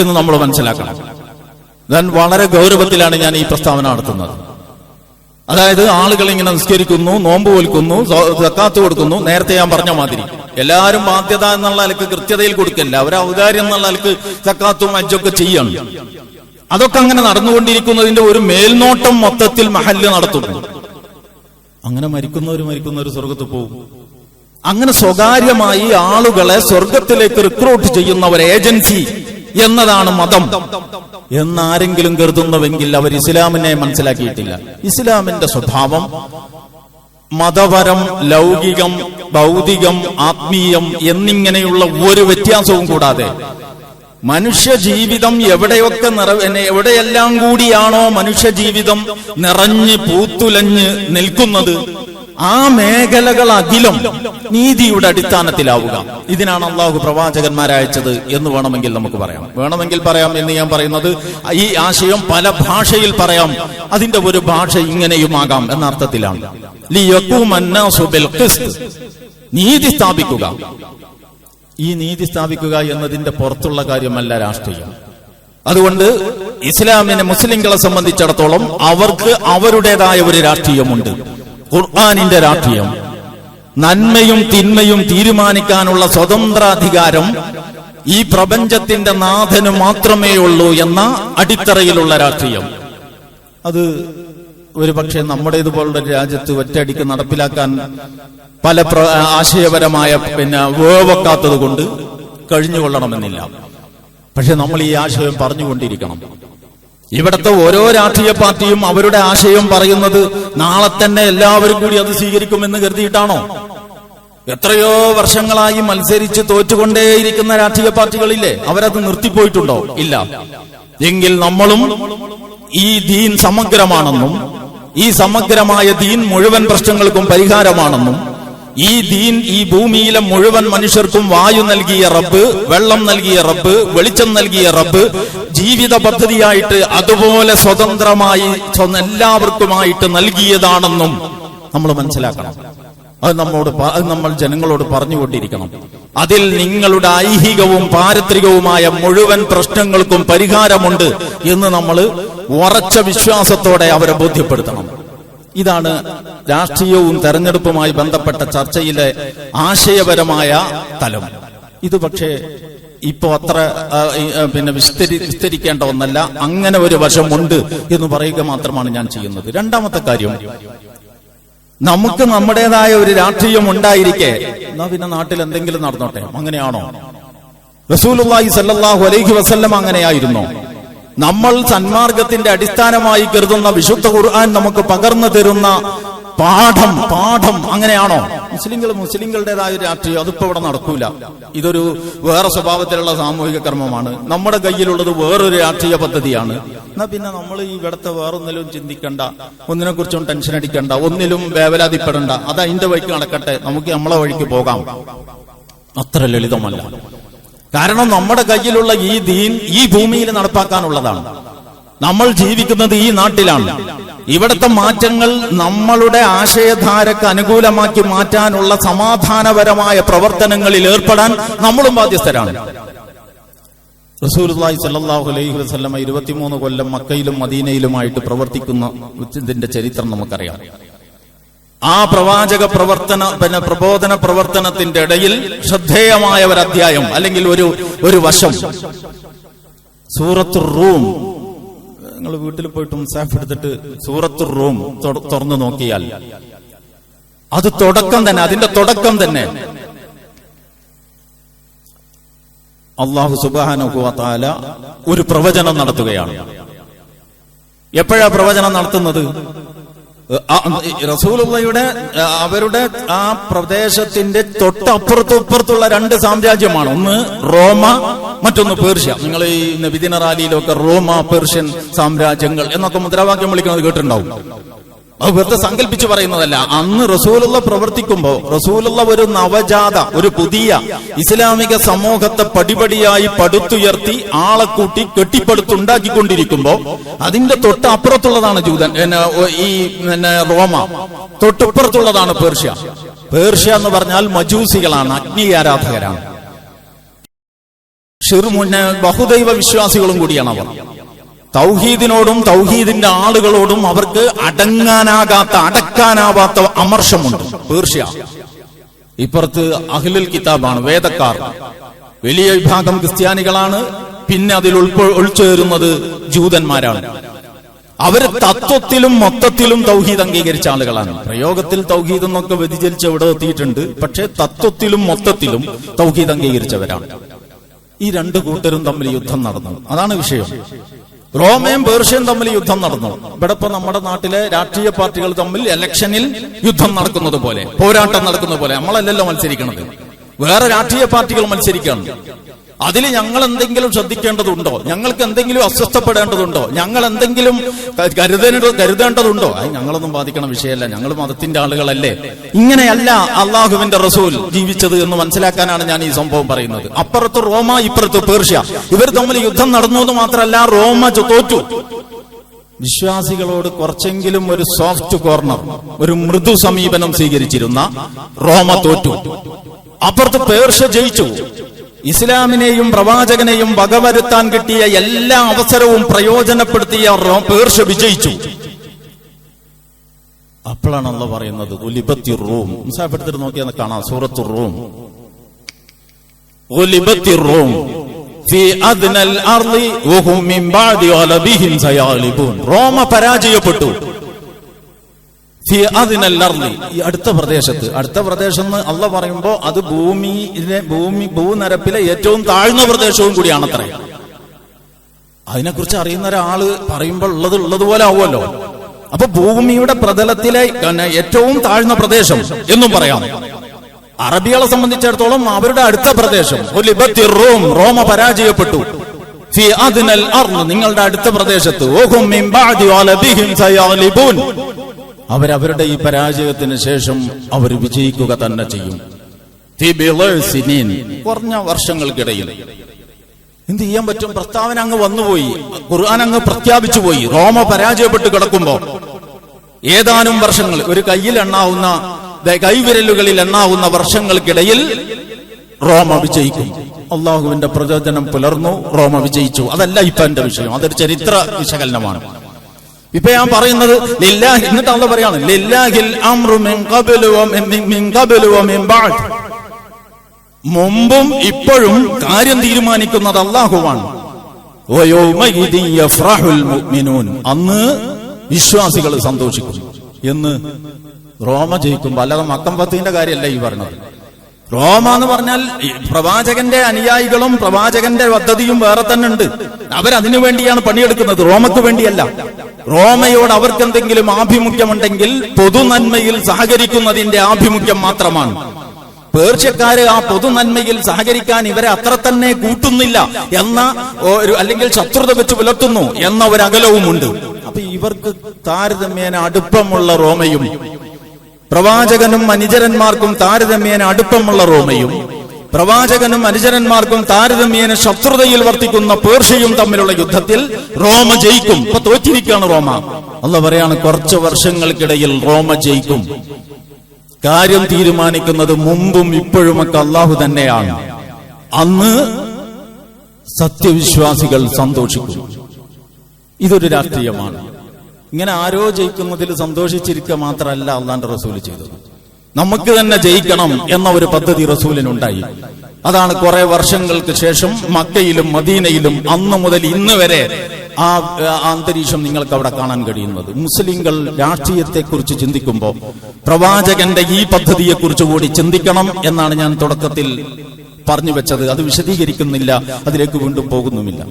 [SPEAKER 1] എന്ന് നമ്മൾ മനസ്സിലാക്കണം. ഞാൻ വളരെ ഗൗരവത്തിലാണ് ഞാൻ ഈ പ്രസ്താവന നടത്തുന്നത്. അതായത് ആളുകൾ ഇങ്ങനെ നിസ്കരിക്കുന്നു നോമ്പ് പോൽക്കുന്നു സക്കാത്ത് കൊടുക്കുന്നു നേരത്തെ ഞാൻ പറഞ്ഞ മാതിരി. എല്ലാവരും ബാധ്യത എന്നുള്ള അലക്ക് കൃത്യതയിൽ കൊടുക്കല്ല. അവർ ഔദാര്യം എന്നുള്ള അലക്ക് സക്കാത്തും അജ്ജൊക്കെ ചെയ്യണം. അതൊക്കെ അങ്ങനെ നടന്നുകൊണ്ടിരിക്കുന്നതിന്റെ ഒരു മേൽനോട്ടം മൊത്തത്തിൽ മഹല്ല് നടത്തുന്നു. അങ്ങനെ മരിക്കുന്നവർ മരിക്കുന്നവർ സ്വർഗത്ത് പോകും. അങ്ങനെ സ്വകാര്യമായി ആളുകളെ സ്വർഗത്തിലേക്ക് റിക്രൂട്ട് ചെയ്യുന്ന ഒരു ഏജൻസി എന്നതാണ് മതം. എന്നാരെങ്കിലും കരുതുന്നുവെങ്കിൽ അവർ ഇസ്ലാമിനെ മനസ്സിലാക്കിയിട്ടില്ല. ഇസ്ലാമിന്റെ സ്വഭാവം മതപരം ലൗകികം ഭൗതികം ആത്മീയം എന്നിങ്ങനെയുള്ള ഒരു വ്യത്യാസവും കൂടാതെ മനുഷ്യ ജീവിതം എവിടെയൊക്കെ നിറ എവിടെയെല്ലാം കൂടിയാണോ മനുഷ്യ ജീവിതം നിറഞ്ഞ് പൂത്തുലഞ്ഞ് നിൽക്കുന്നത് ആ മേഖലകൾ അഖിലം നീതിയുടെ അടിസ്ഥാനത്തിലാവുക. ഇതിനാണ് അള്ളാഹു പ്രവാചകന്മാരയച്ചത് എന്ന് വേണമെങ്കിൽ നമുക്ക് പറയാം. വേണമെങ്കിൽ പറയാം എന്ന് ഞാൻ പറയുന്നത് ഈ ആശയം പല ഭാഷയിൽ പറയാം. അതിന്റെ ഒരു ഭാഷ ഇങ്ങനെയുമാകാം എന്ന അർത്ഥത്തിലാണ്. നീതി സ്ഥാപിക്കുക. ഈ നീതി സ്ഥാപിക്കുക എന്നതിന്റെ പുറത്തുള്ള കാര്യമല്ല രാഷ്ട്രീയം. അതുകൊണ്ട് ഇസ്ലാമിനെ മുസ്ലിങ്ങളെ സംബന്ധിച്ചിടത്തോളം അവർക്ക് അവരുടേതായ ഒരു രാഷ്ട്രീയമുണ്ട്. ഖുർആാനിന്റെ രാഷ്ട്രീയം. നന്മയും തിന്മയും തീരുമാനിക്കാനുള്ള സ്വതന്ത്രാധികാരം ഈ പ്രപഞ്ചത്തിന്റെ നാഥന് മാത്രമേ ഉള്ളൂ എന്ന അടിത്തറയിലുള്ള രാഷ്ട്രീയം. അത് ഒരു പക്ഷേ നമ്മുടേതുപോലുള്ള രാജ്യത്ത് ഒറ്റയടിക്ക് നടപ്പിലാക്കാൻ പല ആശയപരമായ പിന്നെ വേവക്കാത്തത് കൊണ്ട് കഴിഞ്ഞുകൊള്ളണമെന്നില്ല. പക്ഷെ നമ്മൾ ഈ ആശയം പറഞ്ഞുകൊണ്ടിരിക്കണം. ഇവിടുത്തെ ഓരോ രാഷ്ട്രീയ പാർട്ടിയും അവരുടെ ആശയം പറയുന്നത് നാളെ തന്നെ എല്ലാവരും കൂടി അത് സ്വീകരിക്കുമെന്ന് കരുതിയിട്ടാണോ? എത്രയോ വർഷങ്ങളായി മത്സരിച്ച് തോറ്റുകൊണ്ടേയിരിക്കുന്ന രാഷ്ട്രീയ പാർട്ടികളില്ലേ? അവരത് നിർത്തിപ്പോയിട്ടുണ്ടോ? ഇല്ല. എങ്കിൽ നമ്മളും ഈ ദീൻ സമഗ്രമാണെന്നും ഈ സമഗ്രമായ ദീൻ മുഴുവൻ പ്രശ്നങ്ങൾക്കും പരിഹാരമാണെന്നും ഈ ദീൻ ഈ ഭൂമിയിലെ മുഴുവൻ മനുഷ്യർക്കും വായു നൽകിയ റബ്ബ് വെള്ളം നൽകിയ റബ്ബ് വെളിച്ചം നൽകിയ റബ്ബ് ജീവിത പദ്ധതിയായിട്ട് അതുപോലെ സ്വതന്ത്രമായി സ്വ- എല്ലാവർക്കുമായിട്ട് നൽകിയതാണെന്നും നമ്മൾ മനസ്സിലാക്കണം. അത് നമ്മോട് നമ്മൾ ജനങ്ങളോട് പറഞ്ഞുകൊണ്ടിരിക്കണം. അതിൽ നിങ്ങളുടെ ഐഹികവും പാരത്രികവുമായ മുഴുവൻ പ്രശ്നങ്ങൾക്കും പരിഹാരമുണ്ട് എന്ന് നമ്മൾ ഉറച്ച വിശ്വാസത്തോടെ അവരെ ബോധ്യപ്പെടുത്തണം. ഇതാണ് രാഷ്ട്രീയവും തെരഞ്ഞെടുപ്പുമായി ബന്ധപ്പെട്ട ചർച്ചയിലെ ആശയപരമായ തലം. ഇത് പക്ഷേ ഇപ്പോ അത്ര പിന്നെ വിസ്തരി വിസ്തരിക്കേണ്ട ഒന്നല്ല അങ്ങനെ ഒരു വശമുണ്ട് എന്ന് പറയുക മാത്രമാണ് ഞാൻ ചെയ്യുന്നത്. രണ്ടാമത്തെ കാര്യം നമുക്ക് നമ്മുടേതായ ഒരു രാഷ്ട്രീയം ഉണ്ടായിരിക്കെ എന്നാ പിന്നെ നാട്ടിൽ എന്തെങ്കിലും നടന്നോട്ടെ? അങ്ങനെയാണോ? റസൂലുള്ളാഹി സല്ലല്ലാഹു അലൈഹി വസല്ലം അങ്ങനെയായിരുന്നു? നമ്മൾ സന്മാർഗത്തിന്റെ അടിസ്ഥാനമായി കരുതുന്ന വിശുദ്ധ ഖുർആൻ നമുക്ക് പകർന്നു തരുന്ന പാഠം പാഠം അങ്ങനെയാണോ? മുസ്ലിങ്ങൾ മുസ്ലിങ്ങളുടേതായ ഒരു രാഷ്ട്രീയം അതിപ്പോ ഇവിടെ നടക്കൂല. ഇതൊരു വേറെ സ്വഭാവത്തിലുള്ള സാമൂഹിക കർമ്മമാണ്. നമ്മുടെ കയ്യിലുള്ളത് വേറൊരു രാഷ്ട്രീയ പദ്ധതിയാണ്. എന്നാ പിന്നെ നമ്മൾ ഈ ഇവിടത്തെ വേറൊന്നിലും ചിന്തിക്കണ്ട. ഒന്നിനെ കുറിച്ചും ടെൻഷൻ അടിക്കണ്ട. ഒന്നിലും വേവലാതിപ്പെടണ്ട. അത് അതിന്റെ വഴിക്ക് നടക്കട്ടെ. നമുക്ക് നമ്മളെ വഴിക്ക് പോകാം. അത്ര ലളിതമല്ല. കാരണം നമ്മുടെ കയ്യിലുള്ള ഈ ദീൻ ഈ ഭൂമിയിൽ നടപ്പാക്കാനുള്ളതാണ്. നമ്മൾ ജീവിക്കുന്നത് ഈ നാട്ടിലാണ്. ഇവിടുത്തെ മാറ്റങ്ങൾ നമ്മളുടെ ആശയധാരക്ക് അനുകൂലമാക്കി മാറ്റാനുള്ള സമാധാനപരമായ പ്രവർത്തനങ്ങളിൽ ഏർപ്പെടാൻ നമ്മളും ബാധ്യസ്ഥരാണ്. റസൂലുള്ളാഹി സ്വല്ലല്ലാഹു അലൈഹി വസല്ലമ ഇരുപത്തിമൂന്ന് കൊല്ലം മക്കയിലും മദീനയിലുമായിട്ട് പ്രവർത്തിക്കുന്ന ഇതിന്റെ ചരിത്രം നമുക്കറിയാം. ആ പ്രവാചക പ്രവർത്തന പിന്നെ പ്രബോധന പ്രവർത്തനത്തിന്റെ ഇടയിൽ ശ്രദ്ധേയമായ ഒരു അധ്യായം അല്ലെങ്കിൽ ഒരു ഒരു വശം. സൂറത്ത് റൂം. നിങ്ങൾ വീട്ടിൽ പോയിട്ട് മുസാഫ് എടുത്തിട്ട് സൂറത്ത് റൂം തുറന്നു നോക്കിയാൽ. അത് തുടക്കം തന്നെ അതിന്റെ തുടക്കം തന്നെ. അള്ളാഹു സുബാനുഭവത്താല ഒരു പ്രവചനം നടത്തുകയാണ്. എപ്പോഴാ പ്രവചനം നടത്തുന്നത്? റസൂലുള്ളയുടെ അവരുടെ ആ പ്രദേശത്തിന്റെ തൊട്ടപ്പുറത്തുപ്പുറത്തുള്ള രണ്ട് സാമ്രാജ്യമാണ്. ഒന്ന് റോമ മറ്റൊന്ന് പേർഷ്യ. നിങ്ങൾ ഈ നബിദിന റാലിയിലൊക്കെ റോമ പേർഷ്യൻ സാമ്രാജ്യങ്ങൾ എന്നൊക്കെ മുദ്രാവാക്യം വിളിക്കുന്നത് കേട്ടിട്ടുണ്ടാവും. അത് വെറുതെ സങ്കല്പിച്ച് പറയുന്നതല്ല. അന്ന് റസൂലുള്ള പ്രവർത്തിക്കുമ്പോ റസൂലുള്ള ഒരു നവജാത ഒരു പുതിയ ഇസ്ലാമിക സമൂഹത്തെ പടിപടിയായി പടുത്തുയർത്തി ആളെ കൂട്ടി കെട്ടിപ്പടുത്തുണ്ടാക്കിക്കൊണ്ടിരിക്കുമ്പോ അതിന്റെ തൊട്ട് അപ്പുറത്തുള്ളതാണ് ജൂതൻ ഈ റോമ. തൊട്ടപ്പുറത്തുള്ളതാണ് പേർഷ്യ. പേർഷ്യ എന്ന് പറഞ്ഞാൽ മജൂസികളാണ് അഗ്നി ആരാധകരാണ് ഷിർമുന്നെ ബഹുദൈവ വിശ്വാസികളും കൂടിയാണ് അവർ. തൗഹീദിനോടും തൗഹീദിന്റെ ആളുകളോടും അവർക്ക് അടങ്ങാനാകാത്ത അടക്കാനാവാത്ത അമർഷമുണ്ട്. പേർഷ്യ. ഇപ്പുറത്ത് അഖിലുൽ കിതാബാണ് വേദക്കാർ. വലിയ വിഭാഗം ക്രിസ്ത്യാനികളാണ് പിന്നെ അതിൽ ഉൾപ്പെ ഉൾച്ചേരുന്നത് ജൂതന്മാരാണ്. അവർ തത്വത്തിലും മൊത്തത്തിലും തൗഹീദ് അംഗീകരിച്ച ആളുകളാണ്. പ്രയോഗത്തിൽ തൗഹീദ് എന്നൊക്കെ വ്യതിചലിച്ച് ഇവിടെ എത്തിയിട്ടുണ്ട് പക്ഷെ തത്വത്തിലും മൊത്തത്തിലും തൗഹീദ് അംഗീകരിച്ചവരാണ്. ഈ രണ്ട് കൂട്ടരും തമ്മിൽ യുദ്ധം നടന്നു. അതാണ് വിഷയം. റോമയും പേർഷ്യയും തമ്മിൽ യുദ്ധം നടന്നു. ഇവിടെ ഇപ്പൊ നമ്മുടെ നാട്ടിലെ രാഷ്ട്രീയ പാർട്ടികൾ തമ്മിൽ ഇലക്ഷനിൽ യുദ്ധം നടക്കുന്നത് പോലെ പോരാട്ടം നടക്കുന്നത് പോലെ നമ്മളല്ലല്ലോ മത്സരിക്കണത്. വേറെ രാഷ്ട്രീയ പാർട്ടികൾ മത്സരിക്കുകയാണ് അതിൽ ഞങ്ങൾ എന്തെങ്കിലും ശ്രദ്ധിക്കേണ്ടതുണ്ടോ? ഞങ്ങൾക്ക് എന്തെങ്കിലും അസ്വസ്ഥപ്പെടേണ്ടതുണ്ടോ? ഞങ്ങൾ എന്തെങ്കിലും കരുതേണ്ട കരുതേണ്ടതുണ്ടോ? അത് ഞങ്ങളൊന്നും ബാധിക്കണ വിഷയമല്ല. ഞങ്ങൾ മതത്തിന്റെ ആളുകളല്ലേ. ഇങ്ങനെയല്ല അള്ളാഹുവിന്റെ റസൂൽ ജീവിച്ചത് എന്ന് മനസ്സിലാക്കാനാണ് ഞാൻ ഈ സംഭവം പറയുന്നത്. അപ്പുറത്ത് റോമ ഇപ്പുറത്ത് പേർഷ്യ. ഇവർ തമ്മിൽ യുദ്ധം നടന്നു എന്ന് മാത്രമല്ല റോമ തോറ്റു. വിശ്വാസികളോട് കുറച്ചെങ്കിലും ഒരു സോഫ്റ്റ് കോർണർ ഒരു മൃദു സമീപനം സ്വീകരിച്ചിരുന്ന റോമ തോറ്റു. അപ്പുറത്ത് പേർഷ്യ ജയിച്ചു. ഇസ്ലാമിനെയും പ്രവാചകനെയും വകവരുത്താൻ കിട്ടിയ എല്ലാ അവസരവും പ്രയോജനപ്പെടുത്തിയ പേർഷ വിജയിച്ചു. അപ്പോഴാണ് അള്ള പറയുന്നത് ഒലിബത്തി റൂം. മുസാഫെടുത്തിട്ട് നോക്കിയാൽ കാണാം സൂറത്തു റൂം. ഒലിബത്തി റൂം. റോമ പരാജയപ്പെട്ടു. ഈ അടുത്ത പ്രദേശത്ത് അടുത്ത പ്രദേശം എന്ന് അള്ള പറയുമ്പോ അത് ഭൂമി ഭൂമി ഭൂനിരപ്പിലെ ഏറ്റവും താഴ്ന്ന പ്രദേശവും കൂടിയാണ് അത്ര അതിനെക്കുറിച്ച് അറിയുന്ന ഒരാൾ പറയുമ്പോൾ ഉള്ളത് ഉള്ളതുപോലെ ആവുമല്ലോ. അപ്പൊ ഭൂമിയുടെ പ്രതലത്തിലെ ഏറ്റവും താഴ്ന്ന പ്രദേശം എന്നും പറയാം. അറബികളെ സംബന്ധിച്ചിടത്തോളം അവരുടെ അടുത്ത പ്രദേശം റോം റോമ പരാജയപ്പെട്ടു. നിങ്ങളുടെ അടുത്ത പ്രദേശത്ത്. അവരവരുടെ ഈ പരാജയത്തിന് ശേഷം അവർ വിജയിക്കുക തന്നെ ചെയ്യും. കുറഞ്ഞ വർഷങ്ങൾക്കിടയിൽ. എന്ത് ചെയ്യാൻ പറ്റും? പ്രസ്താവന അങ്ങ് വന്നുപോയി. ഖുർആൻ അങ്ങ് പ്രഖ്യാപിച്ചു പോയി. റോമ പരാജയപ്പെട്ട് കിടക്കുമ്പോ. ഏതാനും വർഷങ്ങൾ ഒരു കയ്യിൽ എണ്ണാവുന്ന കൈവിരലുകളിൽ എണ്ണാവുന്ന വർഷങ്ങൾക്കിടയിൽ റോമ വിജയിക്കും. അള്ളാഹുവിന്റെ പ്രചോദനം പുലർന്നു റോമ വിജയിച്ചു. അതല്ല ഇപ്പൊ എന്റെ വിഷയം. അതൊരു ചരിത്ര വിശകലനമാണ്. ഇപ്പൊ ഞാൻ പറയുന്നത് എന്നിട്ട് പറയാണ് ലില്ലാഹിൽ അംറു മിൻ ഖബ്ലു വ മിൻ- മുമ്പും ഇപ്പോഴും കാര്യം തീരുമാനിക്കുന്നത് അള്ളാഹുവാണ്. അന്ന് വിശ്വാസികൾ സന്തോഷിക്കും. എന്ന് റോമ ജയിക്കുമ്പോ അല്ലാതെ മക്കമ്പത്തിന്റെ കാര്യമല്ല ഈ പറഞ്ഞത്. റോമ എന്ന് പറഞ്ഞാൽ പ്രവാചകന്റെ അനുയായികളും പ്രവാചകന്റെ പദ്ധതിയും വേറെ തന്നെ ഉണ്ട്. അവരതിനു വേണ്ടിയാണ് പണിയെടുക്കുന്നത്. റോമക്ക് വേണ്ടിയല്ല. റോമയോട് അവർക്ക് എന്തെങ്കിലും ആഭിമുഖ്യമുണ്ടെങ്കിൽ പൊതുനന്മയിൽ സഹകരിക്കുന്നതിന്റെ ആഭിമുഖ്യം മാത്രമാണ്. പേർഷ്യക്കാര് ആ പൊതുനന്മയിൽ സഹകരിക്കാൻ ഇവരെ അത്ര തന്നെ കൂട്ടുന്നില്ല എന്ന ഒരു അല്ലെങ്കിൽ ശത്രുത വെച്ച് പുലർത്തുന്നു എന്ന ഒരു അകലവുമുണ്ട് അപ്പൊ ഇവർക്ക് താരതമ്യേന അടുപ്പമുള്ള റോമയും പ്രവാചകനും അനുചരന്മാർക്കും താരതമ്യേന അടുപ്പമുള്ള റോമയും പ്രവാചകനും അനുചരന്മാർക്കും താരതമ്യേന ശത്രുതയിൽ വർത്തിക്കുന്ന പേർഷ്യയും തമ്മിലുള്ള യുദ്ധത്തിൽ റോമ ജയിക്കും. ഇപ്പൊ തോറ്റിരിക്കുകയാണ് റോമ. അല്ല പറയാണ് കുറച്ച് വർഷങ്ങൾക്കിടയിൽ റോമ ജയിക്കും. കാര്യം തീരുമാനിക്കുന്നത് മുമ്പും ഇപ്പോഴുമൊക്കെ അള്ളാഹു തന്നെയാണ്. അന്ന് സത്യവിശ്വാസികൾ സന്തോഷിക്കും. ഇതൊരു രാഷ്ട്രീയമാണ്. ഇങ്ങനെ ആരോ ജയിക്കുന്നതിൽ സന്തോഷിച്ചിരിക്കുക മാത്രമല്ല അള്ളാന്റെ റസൂൽ ചെയ്തത്. നമുക്ക് തന്നെ ജയിക്കണം എന്ന ഒരു പദ്ധതി റസൂലിനുണ്ടായി. അതാണ് കുറെ വർഷങ്ങൾക്ക് ശേഷം മക്കയിലും മദീനയിലും അന്ന് മുതൽ ഇന്ന് വരെ ആ അന്തരീക്ഷം നിങ്ങൾക്ക് അവിടെ കാണാൻ കഴിയുന്നത്. മുസ്ലിങ്ങൾ രാഷ്ട്രീയത്തെക്കുറിച്ച് ചിന്തിക്കുമ്പോൾ പ്രവാചകന്റെ ഈ പദ്ധതിയെക്കുറിച്ച് കൂടി ചിന്തിക്കണം എന്നാണ് ഞാൻ തുടക്കത്തിൽ പറഞ്ഞു വെച്ചത്. അത് വിശദീകരിക്കുന്നില്ല. അതിലേക്ക് വീണ്ടും പോകുന്നുമില്ല.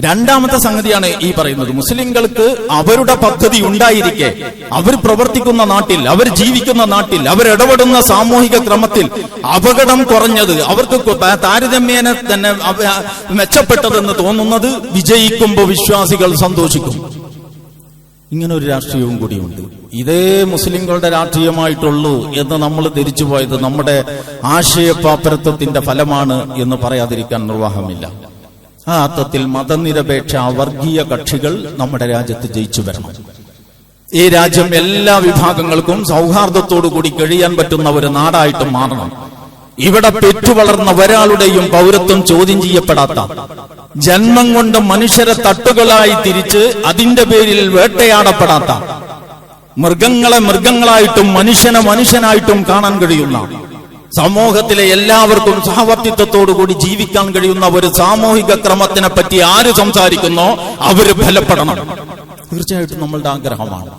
[SPEAKER 1] രണ്ടാമത്തെ സംഗതിയാണ് ഈ പറയുന്നത്. മുസ്ലിങ്ങൾക്ക് അവരുടെ പദ്ധതി ഉണ്ടായിരിക്കെ. അവർ പ്രവർത്തിക്കുന്ന നാട്ടിൽ അവർ ജീവിക്കുന്ന നാട്ടിൽ അവരിടപെടുന്ന സാമൂഹിക ക്രമത്തിൽ അപകടം കുറഞ്ഞത് അവർക്ക് താരതമ്യേന തന്നെ മെച്ചപ്പെട്ടതെന്ന് തോന്നുന്നത് വിജയിക്കുമ്പോൾ വിശ്വാസികൾ സന്തോഷിക്കും. ഇങ്ങനെ ഒരു രാഷ്ട്രീയവും കൂടിയുണ്ട്. ഇതേ മുസ്ലിങ്ങളുടെ രാഷ്ട്രീയമായിട്ടുള്ളൂ എന്ന് നമ്മൾ തിരിച്ചുപോയത് നമ്മുടെ ആശയപാപ്പരത്വത്തിന്റെ ഫലമാണ് എന്ന് പറയാതിരിക്കാൻ നിർവാഹമില്ല. ആ അർത്ഥത്തിൽ മതനിരപേക്ഷ വർഗീയ കക്ഷികൾ നമ്മുടെ രാജ്യത്ത് ജയിച്ചു വരണം. ഈ രാജ്യം എല്ലാ വിഭാഗങ്ങൾക്കും സൗഹാർദ്ദത്തോടു കൂടി കഴിയാൻ പറ്റുന്ന ഒരു നാടായിട്ട് മാറണം. ഇവിടെ പെറ്റുവളർന്ന ഒരാളുടെയും പൗരത്വം ചോദ്യം ചെയ്യപ്പെടാത്ത ജന്മം കൊണ്ട് മനുഷ്യരെ തട്ടുകളായി തിരിച്ച് അതിന്റെ പേരിൽ വേട്ടയാടപ്പെടാത്ത മൃഗങ്ങളെ മൃഗങ്ങളായിട്ടും മനുഷ്യനെ മനുഷ്യനായിട്ടും കാണാൻ കഴിയുന്ന സമൂഹത്തിലെ എല്ലാവർക്കും സഹവർത്തിത്വത്തോടുകൂടി ജീവിക്കാൻ കഴിയുന്ന ഒരു സാമൂഹിക ക്രമത്തിനെ പറ്റി ആര് സംസാരിക്കുന്നോ? അവർ ഫലപ്പെടണം തീർച്ചയായിട്ടും നമ്മളുടെ ആഗ്രഹമാണ്.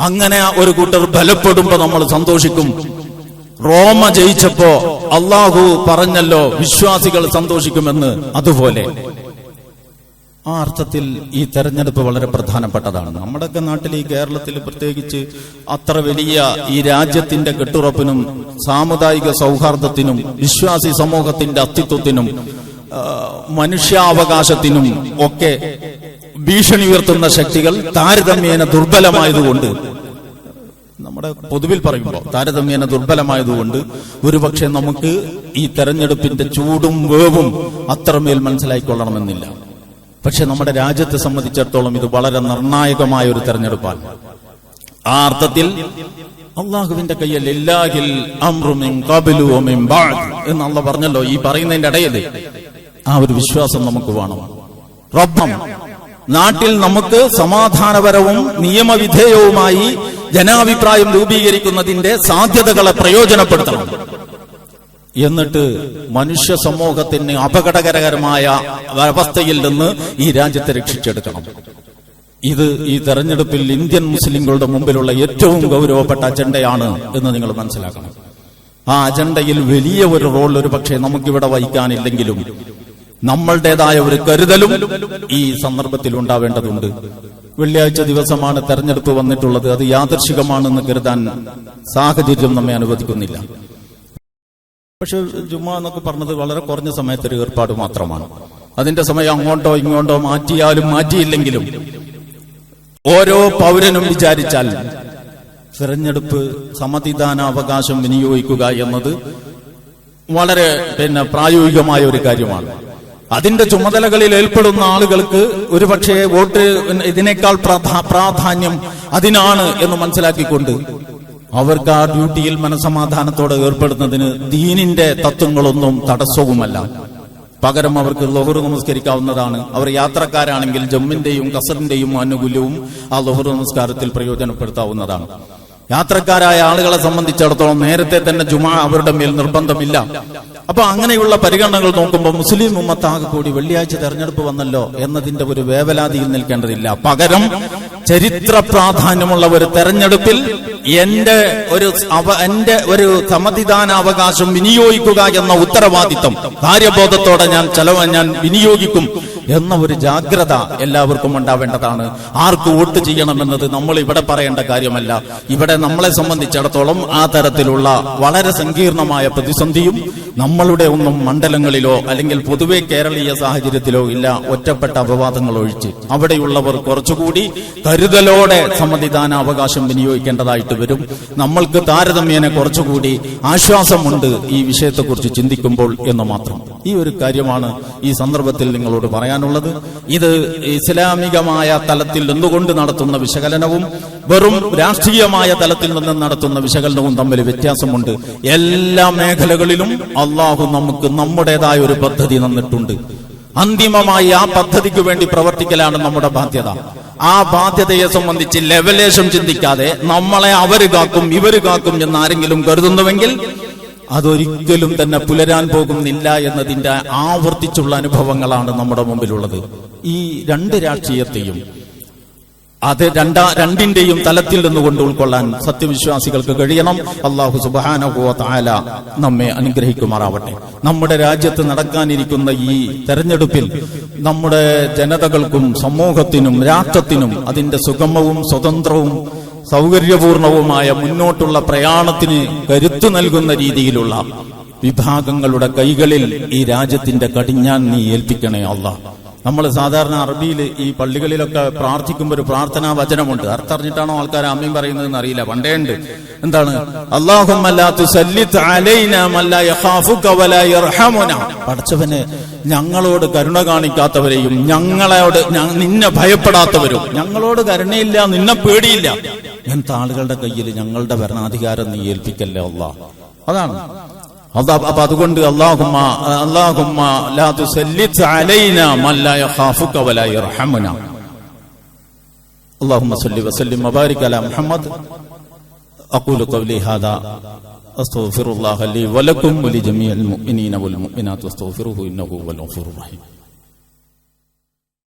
[SPEAKER 1] അങ്ങനെ ഒരു കൂട്ടർ ബലപ്പെടുമ്പോ നമ്മൾ സന്തോഷിക്കും. റോമ ജയിച്ചപ്പോ അള്ളാഹു പറഞ്ഞല്ലോ വിശ്വാസികൾ സന്തോഷിക്കുമെന്ന്. അതുപോലെ. ആ അർത്ഥത്തിൽ ഈ തെരഞ്ഞെടുപ്പ് വളരെ പ്രധാനപ്പെട്ടതാണ്. നമ്മുടെയൊക്കെ നാട്ടിൽ ഈ കേരളത്തിൽ പ്രത്യേകിച്ച് അത്ര വലിയ ഈ രാജ്യത്തിന്റെ കെട്ടുറപ്പിനും സാമുദായിക സൗഹാർദ്ദത്തിനും വിശ്വാസി സമൂഹത്തിന്റെ അസ്തിത്വത്തിനും മനുഷ്യാവകാശത്തിനും ഒക്കെ ഭീഷണി ഉയർത്തുന്ന ശക്തികൾ താരതമ്യേന ദുർബലമായതുകൊണ്ട് നമ്മുടെ പൊതുവിൽ പറയുമ്പോൾ താരതമ്യേന ദുർബലമായതുകൊണ്ട് ഒരുപക്ഷെ നമുക്ക് ഈ തെരഞ്ഞെടുപ്പിന്റെ ചൂടും വേവും അത്രമേൽ മനസ്സിലായിക്കൊള്ളണമെന്നില്ല. പക്ഷെ നമ്മുടെ രാജ്യത്തെ സംബന്ധിച്ചിടത്തോളം ഇത് വളരെ നിർണായകമായ ഒരു തെരഞ്ഞെടുപ്പാണ്. ആ അർത്ഥത്തിൽ അള്ളാഹുവിന്റെ കയ്യിൽ എല്ലാഹിൽ എന്ന് അള്ള പറഞ്ഞല്ലോ ഈ പറയുന്നതിന്റെ ഇടയിൽ ആ ഒരു വിശ്വാസം നമുക്ക് വേണം. റബ്ബം നാട്ടിൽ നമുക്ക് സമാധാനപരവും നിയമവിധേയവുമായി ജനാഭിപ്രായം രൂപീകരിക്കുന്നതിന്റെ സാധ്യതകളെ പ്രയോജനപ്പെടുത്തണം. എന്നിട്ട് മനുഷ്യ സമൂഹത്തിന് അപകടകരകരമായ അവസ്ഥയിൽ നിന്ന് ഈ രാജ്യത്തെ രക്ഷിച്ചെടുക്കണം. ഇത് ഈ തെരഞ്ഞെടുപ്പിൽ ഇന്ത്യൻ മുസ്ലിങ്ങളുടെ മുമ്പിലുള്ള ഏറ്റവും ഗൗരവപ്പെട്ട അജണ്ടയാണ് എന്ന് നിങ്ങൾ മനസ്സിലാക്കണം. ആ അജണ്ടയിൽ വലിയ ഒരു റോൾ ഒരു പക്ഷേ നമുക്കിവിടെ വഹിക്കാനില്ലെങ്കിലും നമ്മളുടേതായ ഒരു കരുതലും ഈ സന്ദർഭത്തിൽ ഉണ്ടാവേണ്ടതുണ്ട്. വെള്ളിയാഴ്ച ദിവസമാണ് തെരഞ്ഞെടുപ്പ് വന്നിട്ടുള്ളത്. അത് യാദർശികമാണെന്ന് കരുതാൻ സാഹചര്യം നമ്മെ അനുവദിക്കുന്നില്ല. പക്ഷെ ജുമ്മ എന്നൊക്കെ പറഞ്ഞത് വളരെ കുറഞ്ഞ സമയത്തൊരു ഏർപ്പാട് മാത്രമാണ്. അതിന്റെ സമയം അങ്ങോട്ടോ ഇങ്ങോട്ടോ മാറ്റിയാലും മാറ്റിയില്ലെങ്കിലും ഓരോ പൗരനും വിചാരിച്ചാൽ തെരഞ്ഞെടുപ്പ് സമ്മതിദാനാവകാശം വിനിയോഗിക്കുക എന്നത് വളരെ പിന്നെ പ്രായോഗികമായ ഒരു കാര്യമാണ്. അതിന്റെ ചുമതലകളിൽ ഏർപ്പെടുന്ന ആളുകൾക്ക് ഒരുപക്ഷെ വോട്ട് ഇതിനേക്കാൾ പ്രാധാന്യം അതിനാണ് എന്ന് മനസ്സിലാക്കിക്കൊണ്ട് അവർക്ക് ആ ഡ്യൂട്ടിയിൽ മനസമാധാനത്തോടെ ഏർപ്പെടുന്നതിന് ദീനിന്റെ തത്വങ്ങളൊന്നും തടസ്സവുമല്ല. പകരം അവർക്ക് ലൊഹർ നമസ്കരിക്കാവുന്നതാണ്. അവർ യാത്രക്കാരാണെങ്കിൽ ജമ്മിന്റെയും കസറിന്റെയും ആനുകൂല്യവും ആ ലൊഹർ നമസ്കാരത്തിൽ പ്രയോജനപ്പെടുത്താവുന്നതാണ്. യാത്രക്കാരായ ആളുകളെ സംബന്ധിച്ചിടത്തോളം നേരത്തെ തന്നെ ജുമാ അവരുടെ മേൽ നിർബന്ധമില്ല. അപ്പൊ അങ്ങനെയുള്ള പരിഗണനകൾ നോക്കുമ്പോൾ മുസ്ലിം ഉമ്മത്താകെ കൂടി വെള്ളിയാഴ്ച തെരഞ്ഞെടുപ്പ് വന്നല്ലോ എന്നതിന്റെ ഒരു വേവലാതിയിൽ നിൽക്കേണ്ടതില്ല. പകരം ചരിത്ര പ്രാധാന്യമുള്ള ഒരു തെരഞ്ഞെടുപ്പിൽ എന്റെ ഒരു എന്റെ ഒരു സമ്മതിദാന അവകാശം വിനിയോഗിക്കുക എന്ന ഉത്തരവാദിത്തം. കാര്യബോധത്തോടെ ഞാൻ ചെലവ് ഞാൻ വിനിയോഗിക്കും. എന്ന ഒരു ജാഗ്രത എല്ലാവർക്കും ഉണ്ടാവേണ്ടതാണ്. ആർക്ക് വോട്ട് ചെയ്യണമെന്നത് നമ്മൾ ഇവിടെ പറയേണ്ട കാര്യമല്ല. ഇവിടെ നമ്മളെ സംബന്ധിച്ചിടത്തോളം ആ തരത്തിലുള്ള വളരെ സങ്കീർണമായ പ്രതിസന്ധിയും നമ്മളുടെ ഒന്നും മണ്ഡലങ്ങളിലോ അല്ലെങ്കിൽ പൊതുവെ കേരളീയ സാഹചര്യത്തിലോ ഇല്ല. ഒറ്റപ്പെട്ട അപവാദങ്ങൾ ഒഴിച്ച് അവിടെയുള്ളവർ കുറച്ചുകൂടി കരുതലോടെ സമ്മതിദാന അവകാശം വിനിയോഗിക്കേണ്ടതായിട്ട് വരും. നമ്മൾക്ക് താരതമ്യേന കുറച്ചുകൂടി ആശ്വാസമുണ്ട് ഈ വിഷയത്തെക്കുറിച്ച് ചിന്തിക്കുമ്പോൾ എന്ന് മാത്രം. ഈ ഒരു കാര്യമാണ് ഈ സന്ദർഭത്തിൽ നിങ്ങളോട് പറയാനുള്ളത് ഇത് ഇസ്ലാമികമായ തലത്തിൽ നിന്നുകൊണ്ട് നടത്തുന്ന വിശകലനവും വെറും രാഷ്ട്രീയമായ തലത്തിൽ നിന്ന് നടത്തുന്ന വിശകലനവും തമ്മിൽ വ്യത്യാസമുണ്ട്. എല്ലാ മേഖലകളിലും അള്ളാഹു നമുക്ക് നമ്മുടേതായ ഒരു പദ്ധതി തന്നിട്ടുണ്ട്. അന്തിമമായി ആ പദ്ധതിക്ക് വേണ്ടി പ്രവർത്തിക്കലാണ് നമ്മുടെ ബാധ്യത. ആ ബാധ്യതയെ സംബന്ധിച്ച് ലെവലേശം ചിന്തിക്കാതെ നമ്മളെ അവർ കാക്കും ഇവർ കാക്കും എന്ന് ആരെങ്കിലും കരുതുന്നുവെങ്കിൽ അതൊരിക്കലും തന്നെ പുലരാൻ പോകുന്നില്ല എന്നതിന്റെ ആവർത്തിച്ചുള്ള അനുഭവങ്ങളാണ് നമ്മുടെ മുമ്പിലുള്ളത്. ഈ രണ്ട് രാഷ്ട്രീയത്തെയും അത് രണ്ടാ രണ്ടിന്റെയും തലത്തിൽ നിന്നുകൊണ്ട് ഉൾക്കൊള്ളാൻ സത്യവിശ്വാസികൾക്ക് കഴിയണം. അള്ളാഹു സുബാന നമ്മെ അനുഗ്രഹിക്കുമാറാവട്ടെ. നമ്മുടെ രാജ്യത്ത് നടക്കാനിരിക്കുന്ന ഈ തെരഞ്ഞെടുപ്പിൽ നമ്മുടെ ജനതകൾക്കും സമൂഹത്തിനും രാഷ്ട്രത്തിനും അതിന്റെ സുഗമവും സ്വതന്ത്രവും സൗകര്യപൂർണവുമായ മുന്നോട്ടുള്ള പ്രയാണത്തിന് കരുത്തു നൽകുന്ന രീതിയിലുള്ള വിഭാഗങ്ങളുടെ കൈകളിൽ ഈ രാജ്യത്തിന്റെ കടിഞ്ഞാൻ നീ ഏൽപ്പിക്കണേ അല്ല നമ്മൾ സാധാരണ അറബിയിൽ ഈ പള്ളികളിലൊക്കെ പ്രാർത്ഥിക്കുമ്പോൾ ഒരു പ്രാർത്ഥനാ വചനമുണ്ട്. അർത്ഥറിഞ്ഞിട്ടാണോ ആൾക്കാർ അമ്മയും പറയുന്നതെന്ന് അറിയില്ല. പണ്ടേ ഉണ്ട്. എന്താണ്? പഠിച്ചവന് ഞങ്ങളോട് കരുണ കാണിക്കാത്തവരെയും ഞങ്ങളോട് നിന്നെ ഭയപ്പെടാത്തവരും ഞങ്ങളോട് കരുണയില്ല നിന്നെ പേടിയില്ല. അങ്ങനത്തെ ആളുകളുടെ കയ്യിൽ ഞങ്ങളുടെ ഭരണാധികാരം നീ ഏൽപ്പിക്കല്ലേ അള്ളാഹ് അതാണ് അതാ അപ്പൊ അതുകൊണ്ട് അള്ളാഹുമ്മ അള്ളാഹുമ്മ ലാ തുസല്ലിത് അലൈന മൻ ലാ യഖാഫുക വലാ യർഹമുന اللهم صل وسلم وبارك على محمد أقول قولي هذا أستغفر الله لي ولكم ولجميع المؤمنين والمؤمنات واستغفروه إنه هو الغفور الرحيم